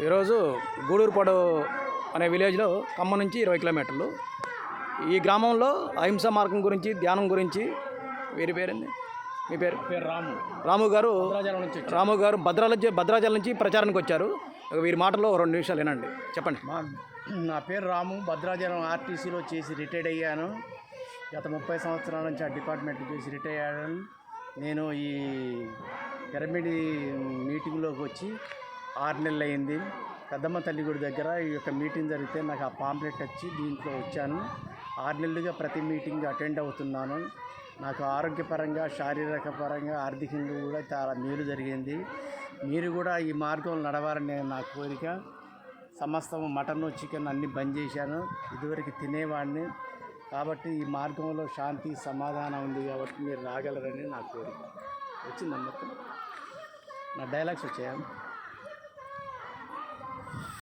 ఈరోజు గూడూరుపాడు అనే విలేజ్లో ఖమ్మం నుంచి ఇరవై కిలోమీటర్లు. ఈ గ్రామంలో అహింస మార్గం గురించి ధ్యానం గురించి వీరి పేరండి మీ పేరు? పేరు రాము. రాము గారు నుంచి. రాము గారు భద్రాల భద్రాచలం నుంచి ప్రచారానికి వచ్చారు. వీరి మాటల్లో రెండు నిమిషాలు వినండి. చెప్పండి. మా నా పేరు రాము. భద్రాచలం ఆర్టీసీలో చేసి రిటైర్డ్ అయ్యాను. గత ముప్పై సంవత్సరాల నుంచి ఆ డిపార్ట్మెంట్ చేసి రిటైర్ అయ్యాను. నేను ఈ పిరమిడ్ మీటింగ్లోకి వచ్చి ఆరు నెలలు అయింది పెద్దమ్మ తల్లి గుడి దగ్గర ఈ యొక్క మీటింగ్ జరిగితే నాకు ఆ పాంప్లెట్ వచ్చి దీంట్లో వచ్చాను. ఆరు నెలలుగా ప్రతి మీటింగ్ అటెండ్ అవుతున్నాను. నాకు ఆరోగ్యపరంగా శారీరక పరంగా ఆర్థికంగా కూడా చాలా మేలు జరిగింది. మీరు కూడా ఈ మార్గంలో నడవాలని నా కోరిక. సమస్తం మటన్ చికెన్ అన్నీ బంద్ చేశాను. ఇదివరకు తినేవాడిని. కాబట్టి ఈ మార్గంలో శాంతి సమాధానం ఉంది కాబట్టి మీరు రాగలరని నా కోరిక. వచ్చిందా నా డైలాగ్స్ వచ్చాయా?